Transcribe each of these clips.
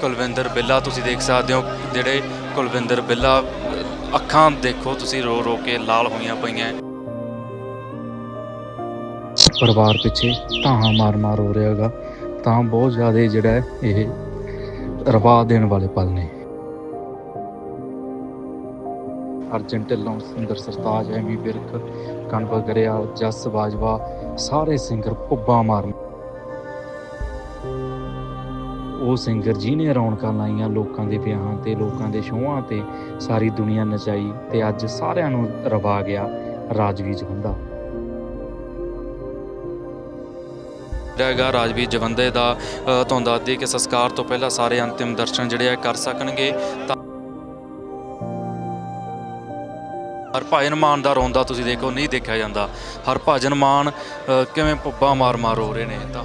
ਕੁਲਵਿੰਦਰ ਬਿੱਲਾ, ਤੁਸੀਂ ਦੇਖ ਸਕਦੇ ਹੋ ਜਿਹੜੇ ਕੁਲਵਿੰਦਰ ਬਿੱਲਾ, ਅੱਖਾਂ ਦੇਖੋ ਤੁਸੀਂ, ਰੋ ਰੋ ਕੇ ਲਾਲ ਹੋਈਆਂ ਪਈਆਂ। ਪਰਿਵਾਰ ਪਿੱਛੇ ਧਾਹਾਂ ਮਾਰ ਮਾਰ ਹੋ ਰਿਹਾਗਾ ਤਾਂ ਬਹੁਤ ਜ਼ਿਆਦਾ ਜਿਹੜਾ ਇਹ ਰਵਾ ਦੇਣ ਵਾਲੇ ਪਲ ਨੇ। ਅਰਜਨ ਢਿੱਲੋਂ ਸੁੰਦਰ ਸਰਤਾਜ, ਐਮੀ ਵਿਰਕ ਕਨਵਰ ਗਰੇਵਾਲ ਜਸ ਬਾਜਵਾ, ਸਾਰੇ ਸਿੰਗਰ ਪੁੱਬਾ ਮਾਰਨ। ਉਹ ਸਿੰਗਰ ਜਿਹਨੇ ਰੌਣਕਾਂ ਲਾਈਆਂ ਲੋਕਾਂ ਦੇ ਵਿਆਹਾਂ ਤੇ, ਲੋਕਾਂ ਦੇ ਸ਼ੋਆਂ ਤੇ, ਸਾਰੀ ਦੁਨੀਆ ਨਚਾਈ ਤੇ ਅੱਜ ਸਾਰਿਆਂ ਨੂੰ ਰਵਾ ਗਿਆ ਰਾਜਵੀ ਜਵੰਦਾ। ਹੈਗਾ ਰਾਜਵੀਰ ਜਵੰਦੇ ਦਾ ਤੁਹਾਨੂੰ ਦੱਸ ਦਈਏ ਕਿ ਸੰਸਕਾਰ ਤੋਂ ਪਹਿਲਾਂ ਸਾਰੇ ਅੰਤਿਮ ਦਰਸ਼ਨ ਜਿਹੜੇ ਆ ਕਰ ਸਕਣਗੇ ਤਾਂ ਹਰਭਜਨ ਮਾਨ ਦਾ ਰੋਂਦਾ ਤੁਸੀਂ ਦੇਖੋ, ਨਹੀਂ ਦੇਖਿਆ ਜਾਂਦਾ। ਹਰਭਜਨ ਮਾਨ ਕਿਵੇਂ ਪੁੱਬਾ ਮਾਰ ਮਾਰ ਰੋ ਰਹੇ ਨੇ ਤਾਂ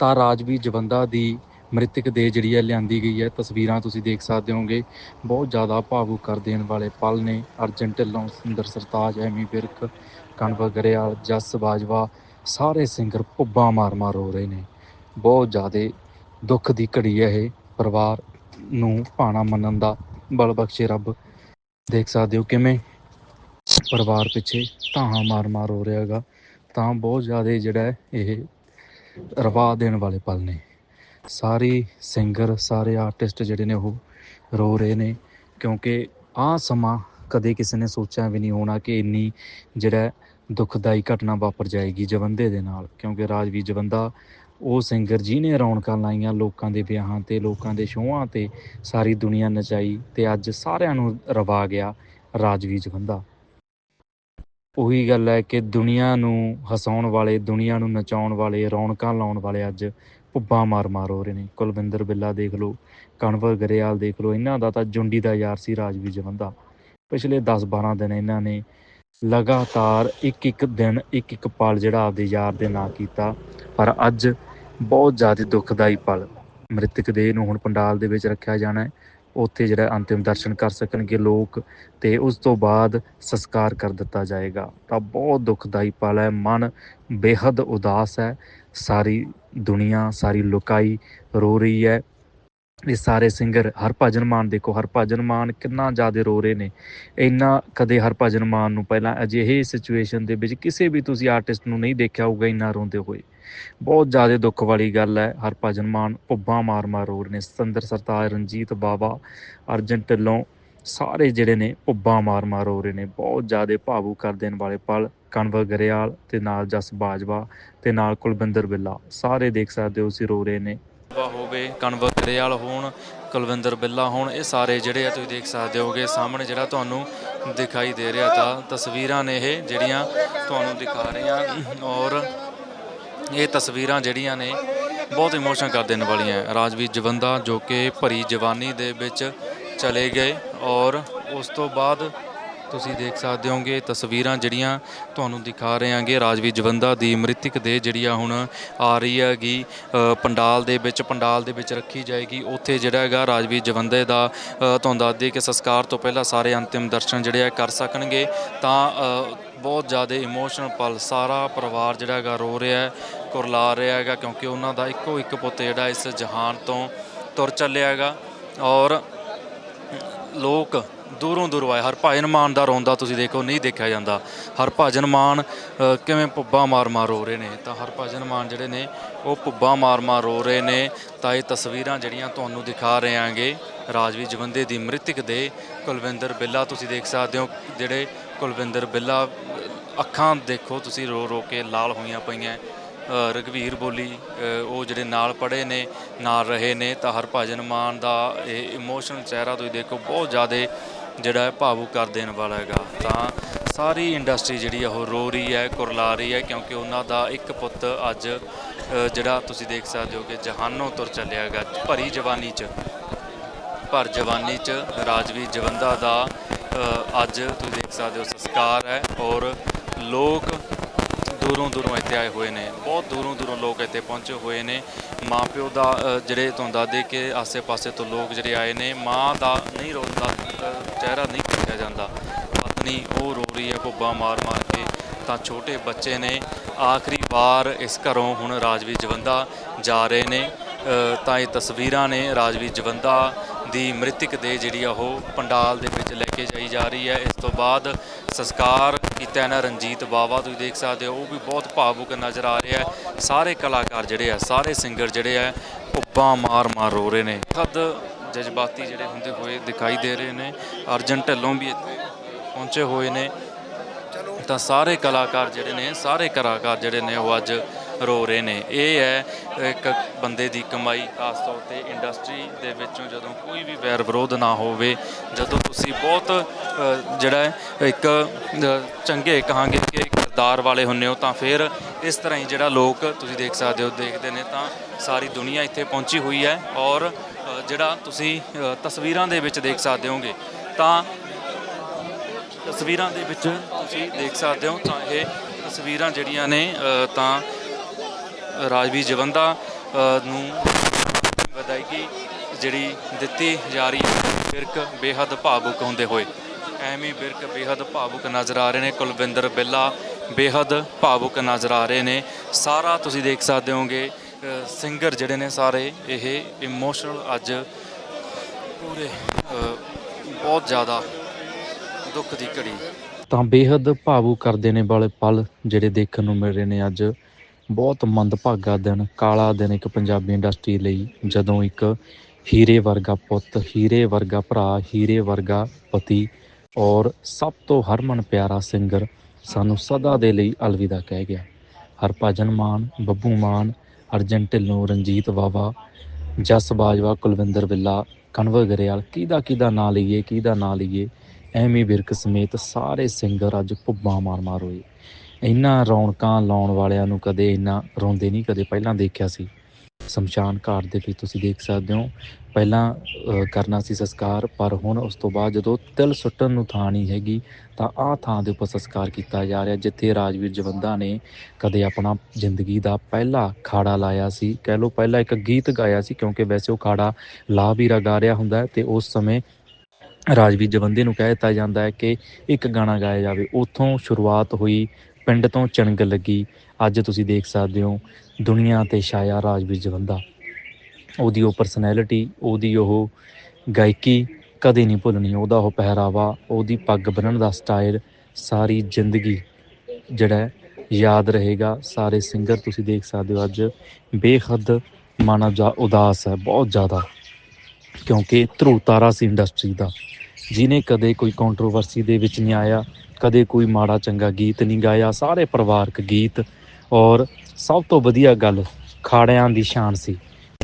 ਤਾਂ ਰਾਜਵੀ ਜਵੰਦਾ ਦੀ ਮ੍ਰਿਤਕ ਦੇ ਜਿਹੜੀ ਹੈ ਲਿਆਂਦੀ ਗਈ ਹੈ। ਤਸਵੀਰਾਂ ਤੁਸੀਂ ਦੇਖ ਸਕਦੇ ਹੋਗੇ ਬਹੁਤ ਜ਼ਿਆਦਾ ਭਾਵੁਕ ਕਰ ਦੇਣ ਵਾਲੇ ਪਲ ਨੇ। ਅਰਜਨ ਢਿੱਲੋਂ ਸੁੰਦਰ ਸਰਤਾਜ, ਐਮੀ ਵਿਰਕ ਕਨਵਰ ਗਰੇਵਾਲ ਜਸ ਬਾਜਵਾ, ਸਾਰੇ ਸਿੰਗਰ ਪੁੱਬਾ ਮਾਰ ਮਾਰ ਹੋ ਰਹੇ ਨੇ। ਬਹੁਤ ਜ਼ਿਆਦਾ ਦੁੱਖ ਦੀ ਘੜੀ ਹੈ ਇਹ। ਪਰਿਵਾਰ ਨੂੰ ਭਾਣਾ ਮੰਨਣ ਦਾ ਬਲ ਬਖਸ਼ੇ ਰੱਬ। ਦੇਖ ਸਕਦੇ ਹੋ ਕਿਵੇਂ ਪਰਿਵਾਰ ਪਿੱਛੇ ਧਾਹਾਂ ਮਾਰ ਮਾਰ ਹੋ ਰਿਹਾਗਾ ਤਾਂ ਬਹੁਤ ਜ਼ਿਆਦਾ ਜਿਹੜਾ ਇਹ ਰਵਾ ਦੇਣ ਵਾਲੇ ਪਲ ਨੇ। ਸਾਰੇ ਸਿੰਗਰ ਸਾਰੇ ਆਰਟਿਸਟ ਜਿਹੜੇ ਨੇ ਉਹ ਰੋ ਰਹੇ ਨੇ ਕਿਉਂਕਿ ਆਹ ਸਮਾਂ ਕਦੇ ਕਿਸੇ ਨੇ ਸੋਚਿਆ ਵੀ ਨਹੀਂ ਹੋਣਾ ਕਿ ਇੰਨੀ ਜਿਹੜਾ ਹੈ ਦੁਖਦਾਈ ਘਟਨਾ ਵਾਪਰ ਜਾਏਗੀ ਜਵੰਦੇ ਦੇ ਨਾਲ। ਕਿਉਂਕਿ ਰਾਜਵੀਰ ਜਵੰਦਾ, ਉਹ ਸਿੰਗਰ ਜਿਹਨੇ ਰੌਣਕਾਂ ਲਾਈਆਂ ਲੋਕਾਂ ਦੇ ਵਿਆਹਾਂ ਤੇ, ਲੋਕਾਂ ਦੇ ਸ਼ੋਆਂ ਤੇ, ਸਾਰੀ ਦੁਨੀਆ ਨਚਾਈ ਤੇ ਅੱਜ ਸਾਰਿਆਂ ਨੂੰ ਰਵਾ ਗਿਆ ਰਾਜਵੀਰ ਜਵੰਦਾ। ਉਹੀ ਗੱਲ ਹੈ ਕਿ ਦੁਨੀਆ ਨੂੰ ਹਸਾਉਣ ਵਾਲੇ, ਦੁਨੀਆ ਨੂੰ ਨਚਾਉਣ ਵਾਲੇ, ਰੌਣਕਾਂ ਲਾਉਣ ਵਾਲੇ ਅੱਜ ਪੁੱਬਾਂ ਮਾਰ ਮਾਰ ਹੋ ਰਹੇ ਨੇ। ਕੁਲਵਿੰਦਰ ਬਿੱਲਾ ਦੇਖ ਲਓ, ਕਨਵਰ ਗਰੇਵਾਲ ਦੇਖ ਲਓ, ਇਹਨਾਂ ਦਾ ਤਾਂ ਜੁੰਡੀ ਦਾ ਯਾਰ ਸੀ ਰਾਜਵੀਰ ਜਵੰਦਾ। ਪਿਛਲੇ 10-12 ਦਿਨ ਇਹਨਾਂ ਨੇ ਲਗਾਤਾਰ ਇੱਕ ਇੱਕ ਦਿਨ, ਇੱਕ ਇੱਕ ਪਲ ਜਿਹੜਾ ਆਪਦੇ ਯਾਰ ਦੇ ਨਾਂ ਕੀਤਾ, ਪਰ ਅੱਜ ਬਹੁਤ ਜ਼ਿਆਦਾ ਦੁਖਦਾਈ ਪਲ। ਮ੍ਰਿਤਕ ਦੇਹ ਨੂੰ ਹੁਣ ਪੰਡਾਲ ਦੇ ਵਿੱਚ ਰੱਖਿਆ ਜਾਣਾ ਹੈ। ਉੱਥੇ ਜਿਹੜਾ ਅੰਤਿਮ ਦਰਸ਼ਨ ਕਰ ਸਕਣਗੇ ਲੋਕ ਤੇ ਉਸ ਤੋਂ ਬਾਅਦ ਸੰਸਕਾਰ ਕਰ ਦਿੱਤਾ ਜਾਏਗਾ। ਤਾਂ ਬਹੁਤ ਦੁਖਦਾਈ ਪਲ ਹੈ, ਮਨ ਬੇਹੱਦ ਉਦਾਸ ਹੈ, ਸਾਰੀ ਦੁਨੀਆ, ਸਾਰੀ ਲੋਕਾਈ ਰੋ ਰਹੀ ਹੈ। ਇਹ ਸਾਰੇ ਸਿੰਗਰ ਹਰਭਜਨ ਮਾਨ ਦੇਖੋ ਹਰਭਜਨ ਮਾਨ ਕਿੰਨਾ ਜ਼ਿਆਦਾ ਰੋ ਰਹੇ ਨੇ। ਇੰਨਾ ਕਦੇ ਹਰਭਜਨ ਮਾਨ ਨੂੰ ਪਹਿਲਾਂ ਅਜਿਹੇ ਸਿਚੁਏਸ਼ਨ ਦੇ ਵਿੱਚ ਕਿਸੇ ਵੀ ਤੁਸੀਂ ਆਰਟਿਸਟ ਨੂੰ ਨਹੀਂ ਦੇਖਿਆ ਹੋਊਗਾ ਇੰਨਾ ਰੋਂਦੇ ਹੋਏ। ਬਹੁਤ ਜ਼ਿਆਦਾ ਦੁੱਖ ਵਾਲੀ ਗੱਲ ਹੈ। ਹਰਭਜਨ ਮਾਨ ਪੁੱਬਾਂ ਮਾਰ ਮਾਰ ਰੋ ਰਹੇ ਨੇ। ਸਤਿੰਦਰ, ਸਰਤਾਜ, ਰਣਜੀਤ, ਬਾਵਾ, ਅਰਜਨ, ਢਿੱਲੋਂ ਸਾਰੇ ਜਿਹੜੇ ਨੇ ਪੁੱਬਾਂ ਮਾਰ ਮਾਰ ਰੋ ਰਹੇ ਨੇ। ਬਹੁਤ ਜ਼ਿਆਦਾ ਭਾਵੁਕ ਕਰ ਦੇਣ ਵਾਲੇ ਪਲ। ਕਨਵਰ ਗਰੇਵਾਲ ਤੇ ਨਾਲ ਜਸ ਬਾਜਵਾ ਤੇ ਨਾਲ ਕੁਲਵਿੰਦਰ ਬਿੱਲਾ। ਸਾਰੇ ਦੇਖ ਸਕਦੇ ਹੋ ਤੁਸੀਂ ਰੋ ਰਹੇ ਨੇ। ਵਾ ਹੋਵੇ ਕਨਵਰ ਗਰੇਵਾਲ ਹੋਣ, ਕੁਲਵਿੰਦਰ ਬਿੱਲਾ ਹੋਣ, ਇਹ ਸਾਰੇ ਜਿਹੜੇ ਆ ਤੁਸੀਂ ਦੇਖ ਸਕਦੇ ਹੋਗੇ। ਸਾਹਮਣੇ ਜਿਹੜਾ ਤੁਹਾਨੂੰ ਦਿਖਾਈ ਦੇ ਰਿਹਾ ਤਾਂ ਤਸਵੀਰਾਂ ਨੇ ਇਹ ਜਿਹੜੀਆਂ ਤੁਹਾਨੂੰ ਦਿਖਾ ਰਹੀਆਂ ਔਰ ਇਹ ਤਸਵੀਰਾਂ ਜਿਹੜੀਆਂ ਨੇ ਬਹੁਤ ਇਮੋਸ਼ਨ ਕਰ ਦੇਣ ਵਾਲੀਆਂ ਰਾਜਵੀਰ ਜਵੰਦਾ ਜੋ ਕਿ ਭਰੀ ਜਵਾਨੀ ਦੇ ਵਿੱਚ ਚਲੇ ਗਏ ਔਰ ਉਸ ਤੋਂ ਬਾਅਦ ਤੁਸੀਂ ਦੇਖ ਸਕਦੇ ਹੋਗੇ, ਤਸਵੀਰਾਂ ਜਿਹੜੀਆਂ ਤੁਹਾਨੂੰ ਦਿਖਾ ਰਹੇ ਹਾਂਗੇ। ਰਾਜਵੀਰ ਜਵੰਦਾ ਦੀ ਮ੍ਰਿਤਕ ਦੇ ਜਿਹੜੀ ਆ ਹੁਣ ਆ ਰਹੀ ਹੈਗੀ ਪੰਡਾਲ ਦੇ ਵਿੱਚ, ਪੰਡਾਲ ਦੇ ਵਿੱਚ ਰੱਖੀ ਜਾਏਗੀ। ਉੱਥੇ ਜਿਹੜਾ ਹੈਗਾ ਰਾਜਵੀ ਜਵੰਦੇ ਦਾ ਤੁਹਾਨੂੰ ਦੱਸ ਦਈਏ ਕਿ ਸੰਸਕਾਰ ਤੋਂ ਪਹਿਲਾਂ ਸਾਰੇ ਅੰਤਿਮ ਦਰਸ਼ਨ ਜਿਹੜੇ ਆ ਕਰ ਸਕਣਗੇ। ਤਾਂ ਬਹੁਤ ਜ਼ਿਆਦਾ ਇਮੋਸ਼ਨਲ ਪਲ, ਸਾਰਾ ਪਰਿਵਾਰ ਜਿਹੜਾ ਹੈਗਾ ਰੋ ਰਿਹਾ ਹੈ, ਕੁਰਲਾ ਰਿਹਾ ਹੈਗਾ ਕਿਉਂਕਿ ਉਹਨਾਂ ਦਾ ਇੱਕੋ ਇੱਕ ਪੁੱਤ ਜਿਹੜਾ ਇਸ ਜਹਾਨ ਤੋਂ ਤੁਰ ਚੱਲਿਆ ਹੈਗਾ। ਔਰ ਲੋਕ ਦੂਰੋਂ ਦੂਰੋਂ ਆਏ। ਹਰਭਜਨ ਮਾਨ ਦਾ ਰੋਂਦਾ ਤੁਸੀਂ ਦੇਖੋ ਨਹੀਂ ਦੇਖਿਆ ਜਾਂਦਾ। ਹਰਭਜਨ ਮਾਨ ਅ, ਕਿਵੇਂ ਪੁੱਬਾ ਮਾਰ ਮਾਰ ਰੋ ਰਹੇ ਨੇ। ਤਾਂ ਹਰਭਜਨ ਮਾਨ ਜਿਹੜੇ ਨੇ ਉਹ ਪੁੱਬਾ ਮਾਰ ਮਾਰ ਰੋ ਰਹੇ ਨੇ। ਤਾਂ ਇਹ ਤਸਵੀਰਾਂ ਜਿਹੜੀਆਂ ਤੁਹਾਨੂੰ ਦਿਖਾ ਰਹੇ ਆਂਗੇ ਰਾਜਵੀ ਜਵੰਦੇ ਦੀ ਮ੍ਰਿਤਕ ਦੇ ਕੁਲਵਿੰਦਰ ਬਿੱਲਾ ਤੁਸੀਂ ਦੇਖ ਸਕਦੇ ਹੋ ਜਿਹੜੇ ਕੁਲਵਿੰਦਰ ਬਿੱਲਾ ਅ, ਅੱਖਾਂ ਦੇਖੋ ਤੁਸੀਂ ਰੋ ਰੋ ਕੇ ਲਾਲ ਹੋਈਆਂ ਪਈਆਂ। ਅ, ਰਘਵੀਰ ਬੋਲੀ ਅ, ਉਹ ਜਿਹੜੇ ਨਾਲ ਪੜ੍ਹੇ ਨੇ ਨਾਲ ਰਹੇ ਨੇ। ਤਾਂ ਹਰਭਜਨ ਮਾਨ ਦਾ ਇਹ ਇਮੋਸ਼ਨਲ ਚਿਹਰਾ ਤੁਸੀਂ ਦੇਖੋ ਬਹੁਤ ਜ਼ਿਆਦਾ ਜਿਹੜਾ ਹੈ ਭਾਵੁਕ ਕਰ ਦੇਣ ਵਾਲਾ ਹੈਗਾ, ਤਾਂ ਸਾਰੀ ਇੰਡਸਟਰੀ ਜਿਹੜੀ ਆ ਉਹ ਰੋ ਰਹੀ ਹੈ, ਕੁਰਲਾ ਰਹੀ ਹੈ, ਕਿਉਂਕਿ ਉਹਨਾਂ ਦਾ ਇੱਕ ਪੁੱਤ ਅੱਜ ਜਿਹੜਾ ਤੁਸੀਂ ਦੇਖ ਸਕਦੇ ਹੋ ਕਿ ਜਹਾਨੋਂ ਤੁਰ ਚੱਲਿਆ ਹੈਗਾ, ਭਰੀ ਜਵਾਨੀ 'ਚ। ਭਰ ਜਵਾਨੀ 'ਚ ਰਾਜਵੀ ਜਵੰਦਾ ਦਾ ਅੱਜ ਤੁਸੀਂ ਦੇਖ ਸਕਦੇ ਹੋ ਸੰਸਕਾਰ ਹੈ ਔਰ ਲੋਕ ਦੂਰੋਂ ਦੂਰੋਂ ਇੱਥੇ ਆਏ ਹੋਏ ਨੇ, ਬਹੁਤ ਦੂਰੋਂ ਦੂਰੋਂ ਲੋਕ ਇੱਥੇ ਪਹੁੰਚੇ ਹੋਏ ਨੇ। ਮਾਂ ਪਿਓ ਦਾ ਜਿਹੜੇ ਤੁਹਾਨੂੰ ਦੱਸਦੇ ਕਿ ਆਸੇ-ਪਾਸੇ ਤੋਂ ਲੋਕ ਜਿਹੜੇ ਆਏ ਨੇ, ਮਾਂ ਦਾ ਨਹੀਂ ਰੋਂਦਾ ਚਿਹਰਾ ਨਹੀਂ ਦੇਖਿਆ ਜਾਂਦਾ। ਪਤਨੀ ਉਹ ਰੋ ਰਹੀ ਹੈ ਭੁੱਬਾ ਮਾਰ ਮਾਰ ਕੇ, ਤਾਂ ਛੋਟੇ ਬੱਚੇ ਨੇ। ਆਖਰੀ ਵਾਰ ਇਸ ਘਰੋਂ ਹੁਣ ਰਾਜਵੀ ਜਵੰਦਾ ਜਾ ਰਹੇ ਨੇ। ਤਾਂ ਇਹ ਤਸਵੀਰਾਂ ਨੇ ਰਾਜਵੀ ਜਵੰਦਾ ਦੀ ਮ੍ਰਿਤਕ ਦੇ ਜਿਹੜੀ ਆ ਉਹ ਪੰਡਾਲ ਦੇ ਵਿੱਚ ਲੈ ਕੇ ਜਾਈ ਜਾ ਰਹੀ ਹੈ। ਇਸ ਤੋਂ ਬਾਅਦ ਸੰਸਕਾਰ ਕੀਤਾ ਇਹਨਾਂ ਰਣਜੀਤ ਬਾਵਾ, ਤੁਸੀਂ ਦੇਖ ਸਕਦੇ ਹੋ, ਉਹ ਵੀ ਬਹੁਤ ਭਾਵੁਕ ਨਜ਼ਰ ਆ ਰਿਹਾ ਹੈ ਸਾਰੇ ਕਲਾਕਾਰ ਜਿਹੜੇ ਆ, ਸਾਰੇ ਸਿੰਗਰ ਜਿਹੜੇ ਆ ਉੱਪਾਂ ਮਾਰ ਮਾਰ ਰੋ ਰਹੇ ਨੇ। ਖਦ ਜਜ਼ਬਾਤੀ ਜਿਹੜੇ ਹੁੰਦੇ ਹੋਏ ਦਿਖਾਈ ਦੇ ਰਹੇ ਨੇ। ਅਰਜਨ ਢੱਲੋਂ ਵੀ ਇੱਥੇ ਪਹੁੰਚੇ ਹੋਏ ਨੇ। ਤਾਂ ਸਾਰੇ ਕਲਾਕਾਰ ਜਿਹੜੇ ਨੇ, ਸਾਰੇ ਕਲਾਕਾਰ ਜਿਹੜੇ ਨੇ ਉਹ ਅੱਜ ਰੋ ਰਹੇ ਨੇ। ਇਹ ਹੈ ਇੱਕ ਬੰਦੇ ਦੀ ਕਮਾਈ, ਖਾਸ ਤੌਰ ਤੇ ਇੰਡਸਟਰੀ ਦੇ ਵਿੱਚੋਂ ਜਦੋਂ ਕੋਈ ਵੀ ਵੈਰ ਵਿਰੋਧ ਨਾ ਹੋਵੇ, ਜਦੋਂ ਤੁਸੀਂ ਬਹੁਤ ਜਿਹੜਾ ਇੱਕ ਚੰਗੇ ਕਹਾਂਗੇ ਕਿ ਕਿਰਦਾਰ ਵਾਲੇ ਹੁੰਨੇ ਹੋ, ਤਾਂ ਫਿਰ ਇਸ ਤਰ੍ਹਾਂ ਹੀ ਜਿਹੜਾ ਲੋਕ ਤੁਸੀਂ ਦੇਖ ਸਕਦੇ ਹੋ, ਦੇਖਦੇ ਨੇ, ਤਾਂ ਸਾਰੀ ਦੁਨੀਆ ਇੱਥੇ ਪਹੁੰਚੀ ਹੋਈ ਹੈ ਔਰ ਜਿਹੜਾ ਤੁਸੀਂ ਤਸਵੀਰਾਂ ਦੇ ਵਿੱਚ ਦੇਖ ਸਕਦੇ ਹੋਗੇ, ਤਾਂ ਤਸਵੀਰਾਂ ਦੇ ਵਿੱਚ ਤੁਸੀਂ ਦੇਖ ਸਕਦੇ ਹੋ, ਤਾਂ ਇਹ ਤਸਵੀਰਾਂ ਜਿਹੜੀਆਂ ਨੇ ਤਾਂ ਰਾਜਵੀਰ ਜਵੰਦਾ ਨੂੰ ਵਧਾਈਗੀ ਜਿਹੜੀ ਦਿੱਤੀ ਜਾ ਰਹੀ ਹੈ। ਬਿਰਕ ਬੇਹੱਦ ਭਾਵੁਕ ਹੁੰਦੇ ਹੋਏ। ਐਵੇਂ ਬਿਰਕ ਬੇਹੱਦ ਭਾਵੁਕ ਨਜ਼ਰ ਆ ਰਹੇ ਨੇ। ਕੁਲਵਿੰਦਰ ਬਿੱਲਾ ਬੇਹੱਦ ਭਾਵੁਕ ਨਜ਼ਰ ਆ ਰਹੇ ਨੇ। ਸਾਰਾ ਤੁਸੀਂ ਦੇਖ ਸਕਦੇ ਹੋਗੇ ਸਿੰਗਰ ਜਿਹੜੇ ਨੇ ਸਾਰੇ, ਇਹ ਇਮੋਸ਼ਨਲ ਅੱਜ ਪੂਰੇ ਬਹੁਤ ਜ਼ਿਆਦਾ ਦੁੱਖ ਦੀ ਘੜੀ। ਤਾਂ ਬੇਹੱਦ ਭਾਵੁਕ ਕਰਦੇ ਨੇ ਵਾਲੇ ਪਲ ਜਿਹੜੇ ਦੇਖਣ ਨੂੰ ਮਿਲ ਰਹੇ ਨੇ ਅੱਜ। ਬਹੁਤ ਮੰਦਭਾਗਾ ਦਿਨ, ਕਾਲਾ ਦਿਨ ਇੱਕ ਪੰਜਾਬੀ ਇੰਡਸਟਰੀ ਲਈ, ਜਦੋਂ ਇੱਕ ਹੀਰੇ ਵਰਗਾ ਪੁੱਤ, ਹੀਰੇ ਵਰਗਾ ਭਰਾ, ਹੀਰੇ ਵਰਗਾ ਪਤੀ ਔਰ ਸਭ ਤੋਂ ਹਰਮਨ ਪਿਆਰਾ ਸਿੰਗਰ ਸਾਨੂੰ ਸਦਾ ਦੇ ਲਈ ਅਲਵਿਦਾ ਕਹਿ ਗਿਆ। ਹਰਭਜਨ ਮਾਨ, ਬੱਬੂ ਮਾਨ, ਅਰਜਨ ਢਿੱਲੋਂ, ਰਣਜੀਤ ਬਾਵਾ ਜਸ ਬਾਜਵਾ, ਕੁਲਵਿੰਦਰ ਵਿੱਲਾ ਕਨਵਰ ਗਰੇਵਾਲ ਕਿਹਦਾ ਕਿਹਦਾ ਨਾਂ ਲਈਏ, ਕਿਹਦਾ ਨਾਂ ਲਈਏ ਐਮੀ ਵਿਰਕ ਸਮੇਤ ਸਾਰੇ ਸਿੰਗਰ ਅੱਜ ਭੁੱਬਾਂ ਮਾਰ ਮਾਰ ਹੋਏ। ਇਹਨਾਂ ਰੌਣਕਾਂ ਲਾਉਣ ਵਾਲਿਆਂ ਨੂੰ ਕਦੇ ਇੰਨਾ ਰੋਂਦੇ ਨਹੀਂ, ਕਦੇ ਪਹਿਲਾਂ ਦੇਖਿਆ ਸੀ। ਸ਼ਮਸ਼ਾਨ ਘਾਟ ਦੇ ਵਿੱਚ ਤੁਸੀਂ ਦੇਖ ਸਕਦੇ ਹੋ। ਪਹਿਲਾਂ ਕਰਨਾ ਸੀ ਸੰਸਕਾਰ, ਪਰ ਹੁਣ ਉਸ ਤੋਂ ਬਾਅਦ ਜਦੋਂ ਤਿਲ ਸੁੱਟਣ ਨੂੰ ਥਾਂ ਨਹੀਂ ਹੈਗੀ, ਤਾਂ ਆਹ ਥਾਂ ਦੇ ਉੱਪਰ ਸੰਸਕਾਰ ਕੀਤਾ ਜਾ ਰਿਹਾ, ਜਿੱਥੇ ਰਾਜਵੀਰ ਜਵੰਦਾ ਨੇ ਕਦੇ ਆਪਣਾ ਜ਼ਿੰਦਗੀ ਦਾ ਪਹਿਲਾ ਖਾੜਾ ਲਾਇਆ ਸੀ। ਕਹਿ ਲਓ ਪਹਿਲਾ ਇੱਕ ਗੀਤ ਗਾਇਆ ਸੀ, ਕਿਉਂਕਿ ਵੈਸੇ ਉਹ ਖਾੜਾ ਲਾ ਵੀ ਗਾ ਰਿਹਾ ਹੁੰਦਾ ਹੈ ਤੇ ਉਸ ਸਮੇਂ ਰਾਜਵੀਰ ਜਵੰਦੇ ਨੂੰ ਕਹਿ ਦਿੱਤਾ ਜਾਂਦਾ ਹੈ ਕਿ ਇੱਕ ਗਾਣਾ ਗਾਇਆ ਜਾਵੇ। ਉਥੋਂ ਸ਼ੁਰੂਆਤ ਹੋਈ ਪਿੰਡ ਤੋਂ ਚਣਗ ਲੱਗੀ। ਅੱਜ ਤੁਸੀਂ ਦੇਖ ਸਕਦੇ ਹੋ ਦੁਨੀਆ ਤੇ ਛਾਇਆ ਰਾਜਵੀਰ ਜਵੰਦਾ। ਉਹਦੀ ਉਹ ਪਰਸਨੈਲਿਟੀ ਉਹਦੀ ਉਹ ਗਾਇਕੀ ਕਦੇ ਨਹੀਂ ਭੁੱਲਣੀ। ਉਹਦਾ ਉਹ ਪਹਿਰਾਵਾ, ਉਹਦੀ ਪੱਗ ਬੰਨਣ ਦਾ ਸਟਾਈਲ ਸਾਰੀ ਜ਼ਿੰਦਗੀ ਜਿਹੜਾ ਯਾਦ ਰਹੇਗਾ। ਸਾਰੇ ਸਿੰਗਰ ਤੁਸੀਂ ਦੇਖ ਸਕਦੇ ਹੋ ਅੱਜ ਬੇਹੱਦ ਮਨ ਜਾ ਉਦਾਸ ਹੈ, ਬਹੁਤ ਜ਼ਿਆਦਾ। ਕਿਉਂਕਿ ਧਰੂ ਤਾਰਾ ਸੀ ਇੰਡਸਟਰੀ ਦਾ। ਜਿਨੇ ਕਦੇ ਕੋਈ ਕੰਟਰੋਵਰਸੀ ਦੇ ਵਿੱਚ ਨਹੀਂ ਆਇਆ, ਕਦੇ ਕੋਈ ਮਾੜਾ ਚੰਗਾ ਗੀਤ ਨਹੀਂ ਗਾਇਆ, ਸਾਰੇ ਪਰਿਵਾਰਕ ਗੀਤ। ਔਰ ਸਭ ਤੋਂ ਵਧੀਆ ਗੱਲ, ਖਾੜਿਆਂ ਦੀ ਸ਼ਾਨ ਸੀ,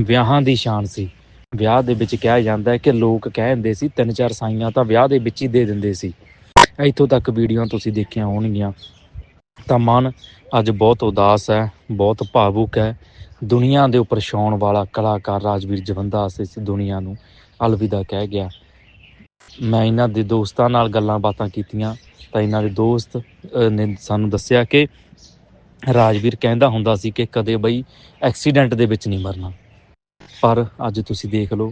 ਵਿਆਹਾਂ ਦੀ ਸ਼ਾਨ ਸੀ। ਵਿਆਹ ਦੇ ਵਿੱਚ ਕਿਹਾ ਜਾਂਦਾ ਹੈ ਕਿ ਲੋਕ ਕਹਿੰਦੇ ਸੀ, ਤਿੰਨ ਚਾਰ ਸਾਈਆਂ ਤਾਂ ਵਿਆਹ ਦੇ ਵਿੱਚ ਹੀ ਦੇ ਦਿੰਦੇ ਸੀ। ਇੱਥੋਂ ਤੱਕ ਵੀਡੀਓ ਤੁਸੀਂ ਦੇਖੀਆਂ ਹੋਣਗੀਆਂ। ਤਾਂ ਮਨ ਅੱਜ ਬਹੁਤ ਉਦਾਸ ਹੈ, ਬਹੁਤ ਭਾਵੁਕ ਹੈ। ਦੁਨੀਆ ਦੇ ਉੱਪਰ ਛਾਉਣ ਵਾਲਾ ਕਲਾਕਾਰ ਰਾਜਵੀਰ ਜਵੰਦਾ ਇਸ ਇਸ ਦੁਨੀਆ ਨੂੰ ਅਲਵਿਦਾ ਕਹਿ ਗਿਆ। ਮੈਂ ਇਹਨਾਂ ਦੇ ਦੋਸਤਾਂ ਨਾਲ ਗੱਲਾਂ ਬਾਤਾਂ ਕੀਤੀਆਂ ਤਾਂ ਇਹਨਾਂ ਦੇ ਦੋਸਤ ਨੇ ਸਾਨੂੰ ਦੱਸਿਆ ਕਿ ਰਾਜਵੀਰ ਕਹਿੰਦਾ ਹੁੰਦਾ ਸੀ ਕਿ ਕਦੇ ਬਈ ਐਕਸੀਡੈਂਟ ਦੇ ਵਿੱਚ ਨਹੀਂ ਮਰਨਾ। ਪਰ ਅੱਜ ਤੁਸੀਂ ਦੇਖ ਲਓ,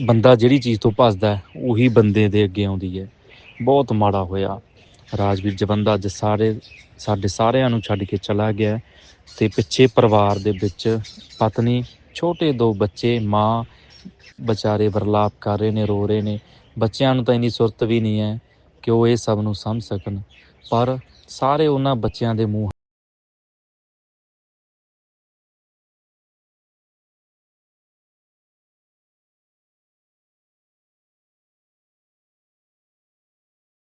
ਬੰਦਾ ਜਿਹੜੀ ਚੀਜ਼ ਤੋਂ ਭੱਜਦਾ ਉਹੀ ਬੰਦੇ ਦੇ ਅੱਗੇ ਆਉਂਦੀ ਹੈ। ਬਹੁਤ ਮਾੜਾ ਹੋਇਆ। ਰਾਜਵੀਰ ਜਵੰਦਾ ਅੱਜ ਸਾਰੇ, ਸਾਡੇ ਸਾਰਿਆਂ ਨੂੰ ਛੱਡ ਕੇ ਚਲਾ ਗਿਆ ਹੈ ਤੇ ਪਿੱਛੇ ਪਰਿਵਾਰ ਦੇ ਵਿੱਚ ਪਤਨੀ, ਛੋਟੇ ਦੋ ਬੱਚੇ, ਮਾਂ ਵਿਚਾਰੇ ਵਰਲਾਪ ਕਰ ਰਹੇ ਨੇ, ਰੋ ਰਹੇ ਨੇ। ਬੱਚਿਆਂ ਨੂੰ ਤਾਂ ਇੰਨੀ ਸੁਰਤ ਵੀ ਨਹੀਂ ਹੈ ਕਿ ਉਹ ਇਹ ਸਭ ਨੂੰ ਸਮਝ ਸਕਣ। ਪਰ ਸਾਰੇ ਉਹਨਾਂ ਬੱਚਿਆਂ ਦੇ ਮੂੰਹ